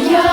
Maria.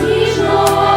сніжно.